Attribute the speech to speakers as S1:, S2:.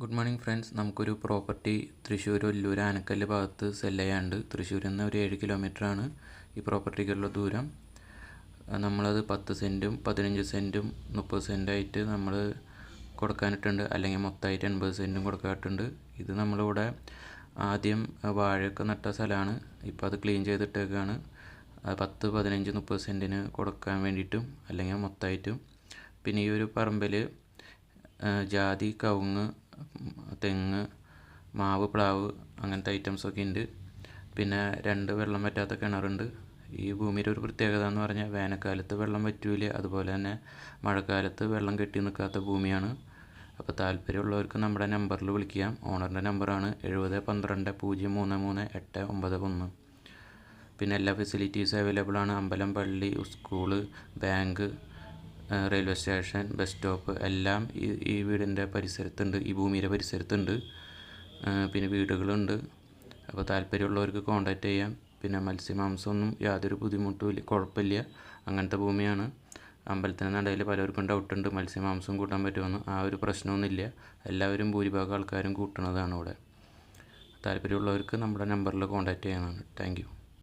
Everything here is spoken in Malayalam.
S1: ഗുഡ് മോർണിംഗ് ഫ്രണ്ട്സ് നമുക്കൊരു പ്രോപ്പർട്ടി തൃശ്ശൂർ ഒല്ലൂർ ആനക്കല്ല് ഭാഗത്ത് സെല്ല് ചെയ്യാണ്ട് തൃശ്ശൂരിൽ നിന്ന് ഒരു ഏഴ് കിലോമീറ്ററാണ് ഈ പ്രോപ്പർട്ടിക്കുള്ള ദൂരം. നമ്മളത് പത്ത് സെന്റും പതിനഞ്ച് സെന്റും മുപ്പത് സെന്റായിട്ട് നമ്മൾ കൊടുക്കാനിട്ടുണ്ട്. അല്ലെങ്കിൽ മൊത്തമായിട്ട് എൺപത് സെന്റും കൊടുക്കാനിട്ടുണ്ട്. ഇത് നമ്മളിവിടെ ആദ്യം വാഴയൊക്കെ നട്ട സ്ഥലമാണ്. ഇപ്പോൾ അത് ക്ലീൻ ചെയ്തിട്ടേക്കാണ്. പത്ത് പതിനഞ്ച് മുപ്പത് സെന്റിന് കൊടുക്കാൻ വേണ്ടിയിട്ടും അല്ലെങ്കിൽ മൊത്തമായിട്ടും. പിന്നെ ഈ ഒരു പറമ്പിൽ ജാതി കവുങ്ങ് തെങ്ങ് മാവ് പ്ലാവ് അങ്ങനത്തെ ഐറ്റംസൊക്കെ ഉണ്ട് പിന്നെ രണ്ട് വെള്ളം പറ്റാത്ത കിണറുണ്ട്. ഈ ഭൂമിയുടെ ഒരു പ്രത്യേകത എന്ന് പറഞ്ഞാൽ വേനൽക്കാലത്ത് വെള്ളം വറ്റൂല അതുപോലെ തന്നെ മഴക്കാലത്ത് വെള്ളം കെട്ടി നിൽക്കാത്ത ഭൂമിയാണ്. അപ്പോൾ താല്പര്യമുള്ളവർക്ക് നമ്മുടെ നമ്പറിൽ വിളിക്കാം. ഓണറിന്റെ നമ്പറാണ് എഴുപത് പന്ത്രണ്ട് പൂജ്യം മൂന്ന് മൂന്ന് എട്ട് ഒമ്പത് ഒന്ന്. പിന്നെ എല്ലാ ഫെസിലിറ്റീസും അവൈലബിൾ ആണ്. അമ്പലം പള്ളി school bank railway station bus stop എല്ലാം ഈ ഈ വീടിന്റെ പരിസരത്തുണ്ട് ഈ ഭൂമിയുടെ പരിസരത്തുണ്ട്. പിന്നെ വീടുകളുണ്ട്. അപ്പോൾ താല്പര്യമുള്ളവർക്ക് കോൺടാക്റ്റ് ചെയ്യാം. പിന്നെ മത്സ്യമാംസമൊന്നും യാതൊരു ബുദ്ധിമുട്ടും ഇല്ല കുഴപ്പമില്ല. അങ്ങനത്തെ ഭൂമിയാണ്. അമ്പലത്തിന്റെ നടയിൽ പലർക്കും ഡൗട്ടുണ്ട് മത്സ്യമാംസം കൂട്ടാൻ പറ്റുമെന്ന്. ആ ഒരു പ്രശ്നമൊന്നുമില്ല. എല്ലാവരും ഭൂരിഭാഗം ആൾക്കാരും കൂട്ടുന്നതാണ് ഇവിടെ. താല്പര്യമുള്ളവർക്ക് നമ്മുടെ നമ്പറിൽ കോൺടാക്റ്റ് ചെയ്യാനാണ്. താങ്ക്